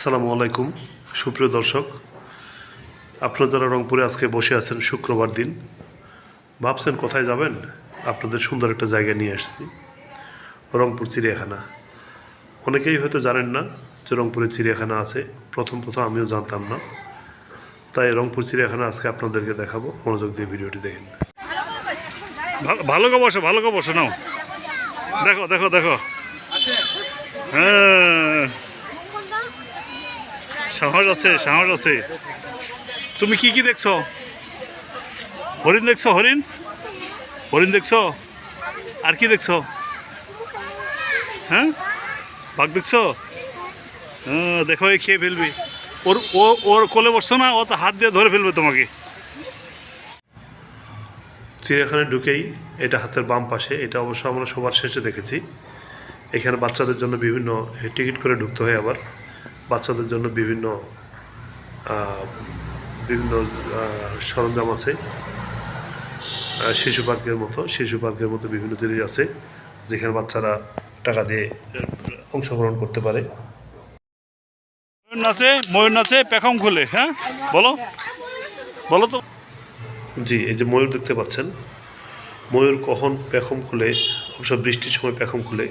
আসসালামু আলাইকুম, সুপ্রিয় দর্শক। আপনারা যারা রংপুরে আজকে বসে আছেন, শুক্রবার দিন, ভাবছেন কোথায় যাবেন? আপনাদের সুন্দর একটা জায়গা নিয়ে আসছি, রংপুর চিড়িয়াখানা। অনেকেই হয়তো জানেন না যে রংপুরে চিড়িয়াখানা আছে। প্রথম প্রথম আমিও জানতাম না। তাই রংপুর চিড়িয়াখানা আজকে আপনাদেরকে দেখাবো। মনোযোগ দিয়ে ভিডিওটি দেখেন। ভালো করে বসো ভালো করে বসো নাও। দেখো দেখো দেখো। হ্যাঁ। সাহস আছে সাহস আছে। তুমি কি কি দেখছ? হরিণ দেখছ হরিণ? হরিণ দেখছ? আর কি দেখছ? হ্যাঁ? বাঘ দেখছ? হ্যাঁ, দেখো এই খেয়ে ফেলবি। ওর ও ওর কোলে বসছো না ও তো হাত দিয়ে ধরে ফেলবে তোমাকে। চিড়িয়াখানায় ঢুকেই এটা হাতের বাম পাশে এটা অবশ্য আমরা সবার শেষে দেখেছি। এখানে বাচ্চাদের জন্য বিভিন্ন টিকিট করে ঢুকতে হয় আবার। বাচ্চাদের জন্য বিভিন্ন বিভিন্ন সরঞ্জাম আছে। শিশু পার্কের মতো শিশু পার্কের মতো বিভিন্ন জিনিস আছে যেখানে বাচ্চারা টাকা দিয়ে অংশগ্রহণ করতে পারে। ময়ূর নাচে ময়ূর নাচে পেখম খুলে হ্যাঁ? বলো। বলো তো। জি এই যে ময়ূর দেখতে পাচ্ছেন। ময়ূর কখন পেখম খুলে অবশ্য বৃষ্টির সময় পেখম খুলে।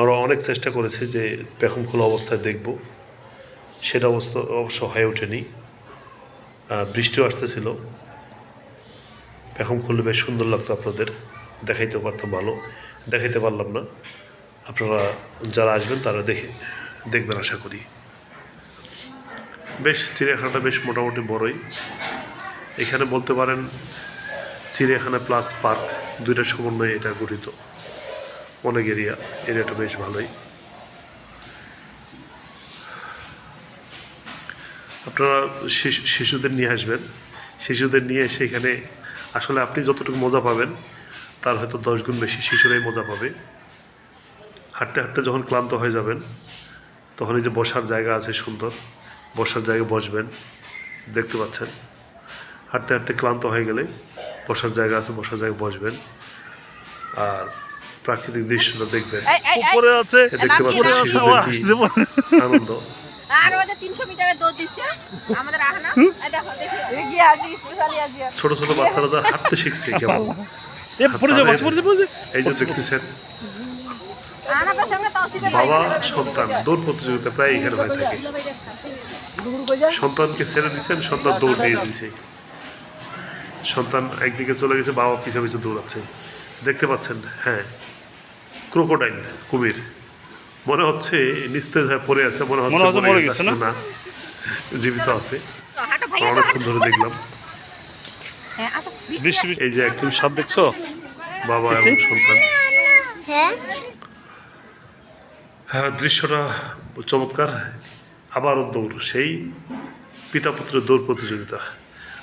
আমরা অনেক চেষ্টা করেছি যে পেখম খোলা অবস্থায় দেখব। সেটা অবস্থা অবশ্য হয়ে ওঠেনি। বৃষ্টিও আসতেছিল। পেখম খুললে বেশ সুন্দর লাগতো আপনাদের। দেখাইতে পারতাম ভালো। দেখাইতে পারলাম না। আপনারা যারা আসবেন তারা দেখে, দেখবেন আশা করি। বেশ, চিড়িয়াখানাটা বেশ মোটামুটি বড়ই। এখানে বলতে পারেন চিড়িয়াখানা প্লাস পার্ক দুইটা সমন্বয়ে এটা গঠিত। অনেক এরিয়া এরিয়াটা বেশ ভালোই। আপনারা শিশু শিশুদের নিয়ে আসবেন। শিশুদের নিয়ে এসে এখানে আসলে আপনি যতটুকু মজা পাবেন তার হয়তো দশ গুণ বেশি শিশুরাই মজা পাবে। হাঁটতে হাঁটতে যখন ক্লান্ত হয়ে যাবেন তখন এই যে বসার জায়গা আছে সুন্দর বসার জায়গায় বসবেন দেখতে পাচ্ছেন। হাঁটতে হাঁটতে ক্লান্ত হয়ে গেলে বসার জায়গা আছে বসার জায়গায় বসবেন। আর প্রাকৃতিক দৃশ্যটা দেখবেন। উপরে আছে। দেখতে পাচ্ছেন। আনন্দ। দিচ্ছে ছোট ছোট বাচ্চারা তো হাঁটতে শিখছে কেমন? এই যে দেখতেছেন আহানার বাবা সন্তান দৌড় প্রতিযোগিতা প্রায় এখানে হয়ে থাকে। সন্তানকে ছেড়ে দিচ্ছেন সন্তান দৌড় দিয়ে দিছে সন্তান একদিকে চলে গেছে বাবা পিছে পিছে দৌড়াচ্ছে। দেখতে পাচ্ছেন হ্যাঁ ক্রোকোডাইল কুমির। মনে হচ্ছে নিস্তেজ হয়ে পড়ে আছে মনে হচ্ছে মরে গেছে না? জীবিত আছে। সব অনেকক্ষণ ধরে দেখলাম। হ্যাঁ। এই যে একদম সাপ দেখছ? বাবা এবং সন্তান। হ্যাঁ। হ্যাঁ দৃশ্যটা চমৎকার। আবারও দৌড় সেই পিতা পুত্রের দৌড় প্রতিযোগিতা।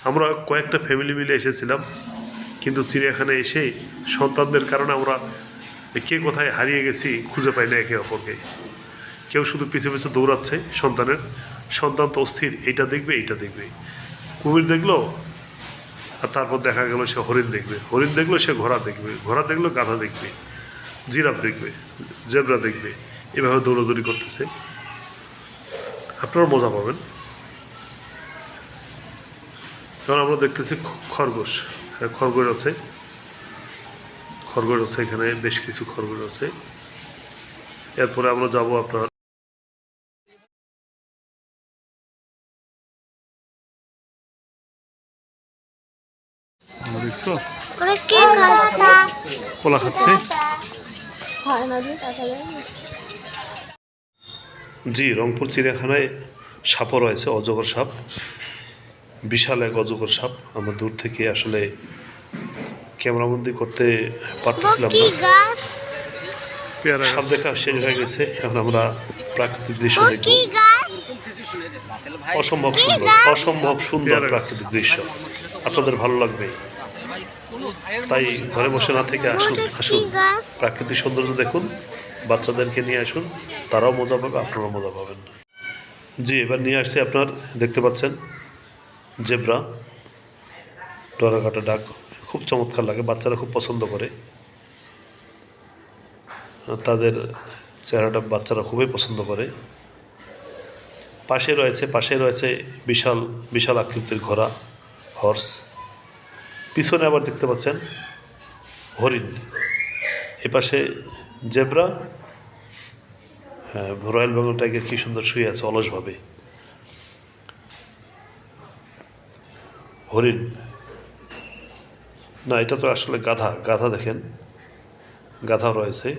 আমরা কয়েকটা ফ্যামিলি মিলে এসেছিলাম কিন্তু চিড়িয়াখানায় এসে সন্তানদের কারণে আমরা কে কোথায় হারিয়ে গেছি খুঁজে পাই না একে অপরকে। কেউ শুধু পিছু পিছু দৌড়াচ্ছে সন্তানের। সন্তান তো অস্থির, এইটা দেখবে এইটা দেখবে। কুমির দেখল, আর তারপর দেখা গেল সে হরিণ দেখবে। হরিণ দেখল, সে ঘোড়া দেখবে। ঘোড়া দেখল, গাধা দেখবে। জিরাফ দেখবে, জেব্রা দেখবে। এভাবে দৌড়াদৌড়ি করতেছে। আপনারা মজা পাবেন। কারণ আমরা দেখতেছি খরগোশ। হ্যাঁ খরগোশ আছে। খরগোশ আছে এখানে বেশ কিছু খরগোশ আছে। এরপরে আমরা যাব আপনার খাচ্ছে। জি রংপুর চিড়িয়াখানায় সাপও রয়েছে অজগর সাপ। বিশাল এক অজগর সাপ আমরা দূর থেকে আসলে ক্যামেরাবন্দি করতে পারতেছিলাম কি না সাপ দেখা শেষ হয়ে গেছে এখন আমরা প্রাকৃতিক দৃশ্য দেখব। অসম্ভব সুন্দর অসম্ভব সুন্দর প্রাকৃতিক দৃশ্য। আপনাদের ভালো লাগবে। তাই ঘরে বসে না থেকে আসুন আসুন। প্রাকৃতিক সৌন্দর্য দেখুন বাচ্চাদেরকে নিয়ে আসুন তারাও মজা পাবে আপনারাও মজা পাবেন। জি এবার নিয়ে আসছি আপনার দেখতে পাচ্ছেন জেব্রা ডরাকাটা ডাক। খুব চমৎকার লাগে, বাচ্চারা খুব পছন্দ করে। তাদের চেহারাটা বাচ্চারা খুবই পছন্দ করে। পাশে রয়েছে পাশে রয়েছে বিশাল বিশাল আকৃতির ঘোড়া হর্স পিছনে আবার দেখতে পাচ্ছেন হরিণ। এ পাশে জেব্রা। হ্যাঁ রয়্যাল বেঙ্গল টাইগার কী সুন্দর শুয়ে আছে অলসভাবে। হরিণ। না, এটা তো আসলে গাধা গাধা দেখেন। গাধা রয়েছে।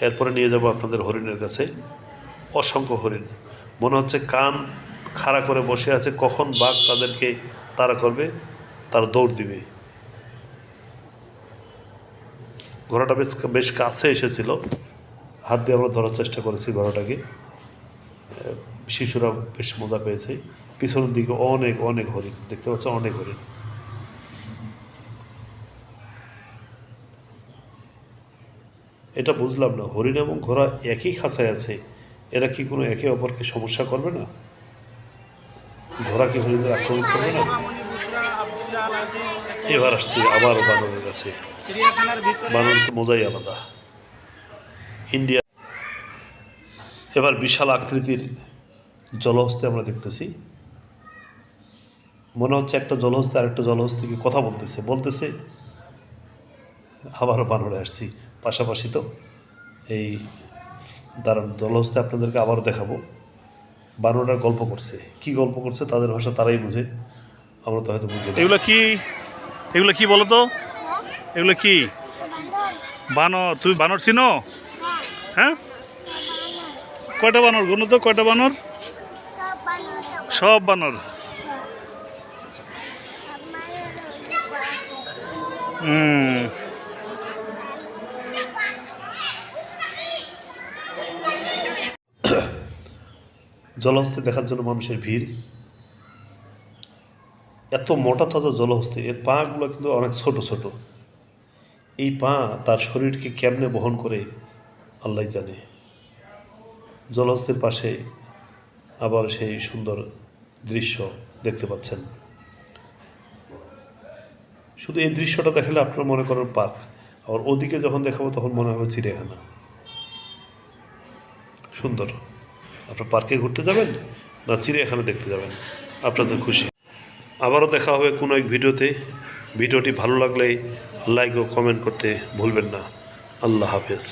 এরপরে নিয়ে যাব আপনাদের হরিণের কাছে। অসংখ্য হরিণ। মনে হচ্ছে কান খাড়া করে বসে আছে, কখন বাঘ তাদেরকে তাড়া করবে, তার দৌড় দিবে। ঘোড়াটা বেশ বেশ কাছে এসেছিল। হাত দিয়ে আমরা ধরার চেষ্টা করেছি ঘোড়াটাকে। শিশুরা বেশ মজা পেয়েছে। পিছনের দিকে অনেক অনেক হরিণ। দেখতে পাচ্ছ অনেক হরিণ। এটা বুঝলাম না। হরিণ এবং ঘোড়া একই খাঁচায় আছে। এরা কি কোনো একে অপরকে সমস্যা করবে না? ঘোড়া কি হরিণদের আক্রমণ করবে না? এবার আসছি আবার বানরের কাছে। বানর মজাই আলাদা। ইন্ডিয়া এবার বিশাল আকৃতির জলহস্তি আমরা দেখতেছি। মনে হচ্ছে একটা জলহস্তি আর একটা জলহস্তিকে কথা বলতেছে। বলতেছে, আবারও বানরে আসছি। পাশাপাশি তো এই দাঁড়ান জলহস্তি আপনাদেরকে আবারও দেখাবো। বারোটা গল্প করছে। কি গল্প করছে তাদের ভাষা তারাই বুঝে। আমরা তো হয়তো বুঝি। এগুলো কি? এগুলো কি বলো তো? এগুলো কি? বানর। তুমি বানর চিনো? হ্যাঁ? কয়টা বানর গুনো তো, কয়টা বানর? সব বানর। হুম। জলহস্তি দেখার জন্য মানুষের ভিড়। এত মোটা তাজা জলহস্তি, এর পাগুলো কিন্তু অনেক ছোট ছোট। এই পা তার শরীরকে কেমনে বহন করে আল্লাহ জানে। জলহস্তির পাশে আবার সেই সুন্দর দৃশ্য দেখতে পাচ্ছেন। শুধু এই দৃশ্যটা দেখালে আপনার মনে করেন পার্ক আবার ওদিকে যখন দেখাবো তখন মনে হবে চিড়িয়াখানা। সুন্দর। আপনার পার্কে ঘুরতে যাবেন না চিড়িয়াখানা দেখতে যাবেন? আপনাদের খুশি। আবারও দেখা হবে কোনো এক ভিডিওতে। ভিডিওটি ভালো লাগলে লাইক ও কমেন্ট করতে ভুলবেন না। আল্লাহ হাফেজ।